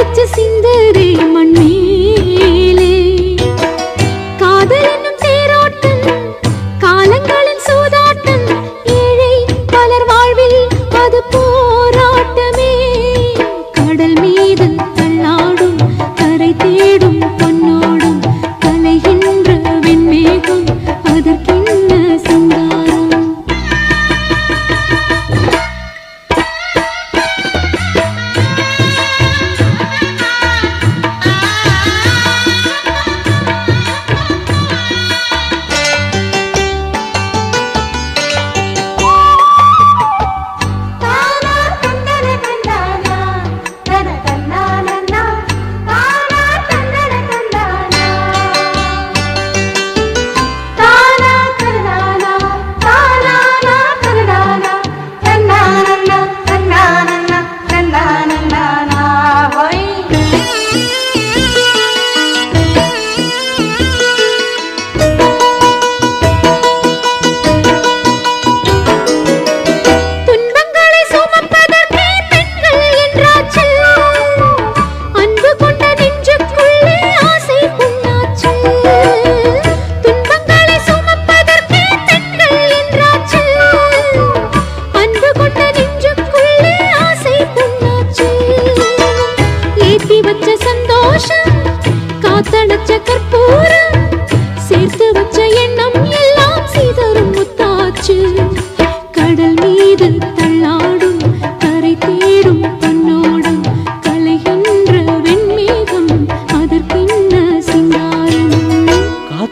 பிடிச்சு சிங்க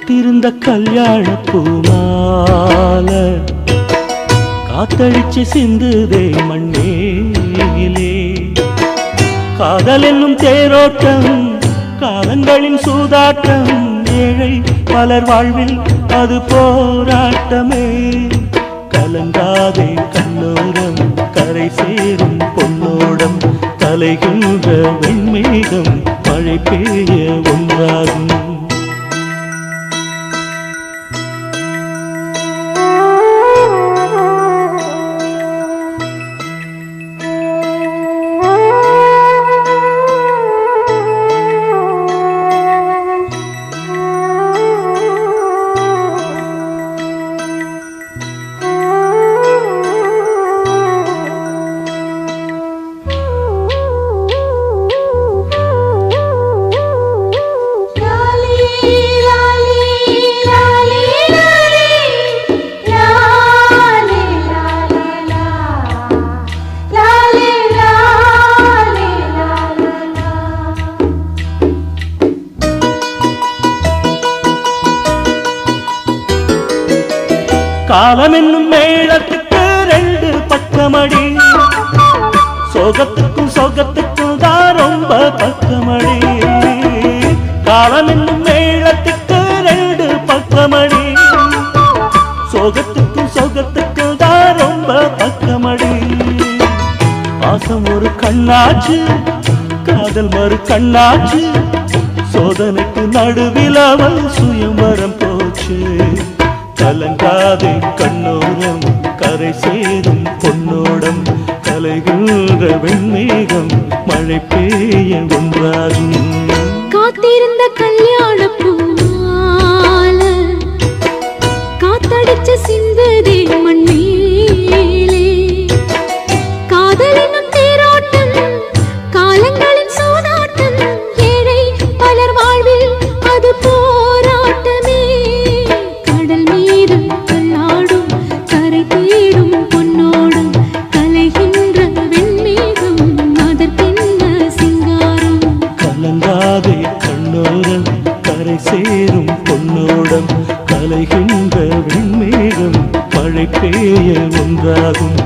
காத்திருந்த கல்யாண பூமால. காத்தழிச்சு சிந்துதே மண்ணேலே. காதல் என்னும் தேரோட்டம் காலங்களின் சூதாட்டம் ஏழை பலர் வாழ்வில் அது போராட்டமே. கலங்காதே கண்ணோரம் கரை சேரும் பொன்னோடம் தலைகின்ற வெண்மேகம் மழை பெய்ய காலம் என்னும் மேளத்துக்கு ரெண்டு பக்கமடி. சோகத்துக்கும் சோகத்துக்கும் தான் ரொம்ப பக்கமடி. காலம் என்னும் மேளத்துக்கு ரெண்டு பக்கமடி. சோகத்துக்கும் சோகத்துக்கும் தான் ரொம்ப பக்கமடி. பாசம் ஒரு கண்ணாச்சு காதல் மறு கண்ணாச்சு. சோதனைக்கு நடுவில் அவள் சுயம்பரம் போச்சு. கலங்காதே கண்ணோரம் கரை சேரும் பொன்னோடம் கலைகின்ற வெண்மேகம் மழை பெய்ய ஒன்றாகும் காத்திருந்த கல்யாணம் கண்ணோரம் கரை சேரும் பொன்னோடம் கலைகின்ற வெண்மேகம் மழை பெய்ய ஒன்றாகும்.